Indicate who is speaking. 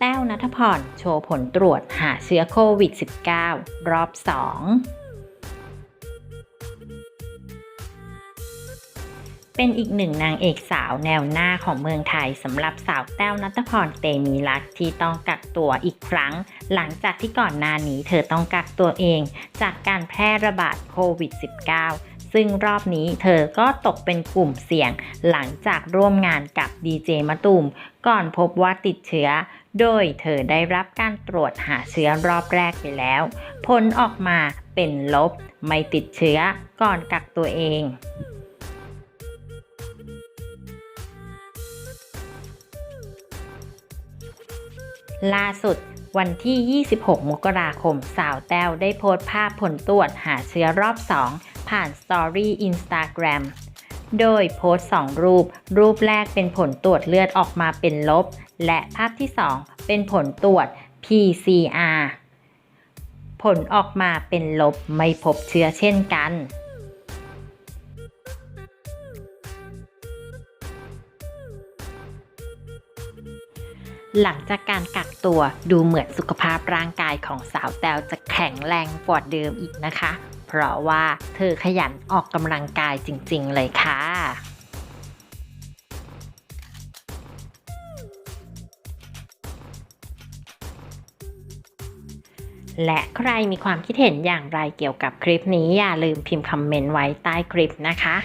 Speaker 1: แต้วนัทพร โชว์ผลตรวจหาเชื้อโควิด -19 รอบ 2 เป็นอีกหนึ่งนางเอกสาวแนวหน้าของเมืองไทยสำหรับสาวแต้วนัทพรเตมีรักที่ต้องกักตัวอีกครั้ง หลังจากที่ก่อนหน้านี้เธอต้องกักตัวเอง จากการแพร่ระบาดโควิด -19 ซึ่งรอบนี้เธอก็ตกเป็นกลุ่มเสี่ยงหลังจากร่วมงานกับดีเจมะตูมก่อนพบว่าติดเชื้อ โดยเธอได้รับการตรวจหาเชื้อรอบแรกไปแล้ว ผลออกมาเป็นลบ ไม่ติดเชื้อก่อนกักตัวเอง ล่าสุดวันที่ 26 มกราคม สาวแต้วได้โพสต์ภาพผลตรวจหาเชื้อรอบ 2 ผ่านสตอรี่อินสตาแกรม โดยโพสต์ 2 รูป รูปแรกเป็นผลตรวจเลือดออกมาเป็นลบ และภาพที่ 2 เป็นผลตรวจ PCR ผลออกมาเป็นลบไม่พบเชื้อเช่นกันหลังจากการกักตัวดูเหมือนสุขภาพร่างกายของสาวแต้วจะแข็งแรงกว่าเดิมอีกนะคะ เพราะว่าเธอขยันออกกำลังกายจริงๆเลยค่ะและใครมีความคิดเห็นอย่างไรเกี่ยวกับคลิปนี้อย่าลืมพิมพ์คอมเมนต์ไว้ใต้คลิปนะคะ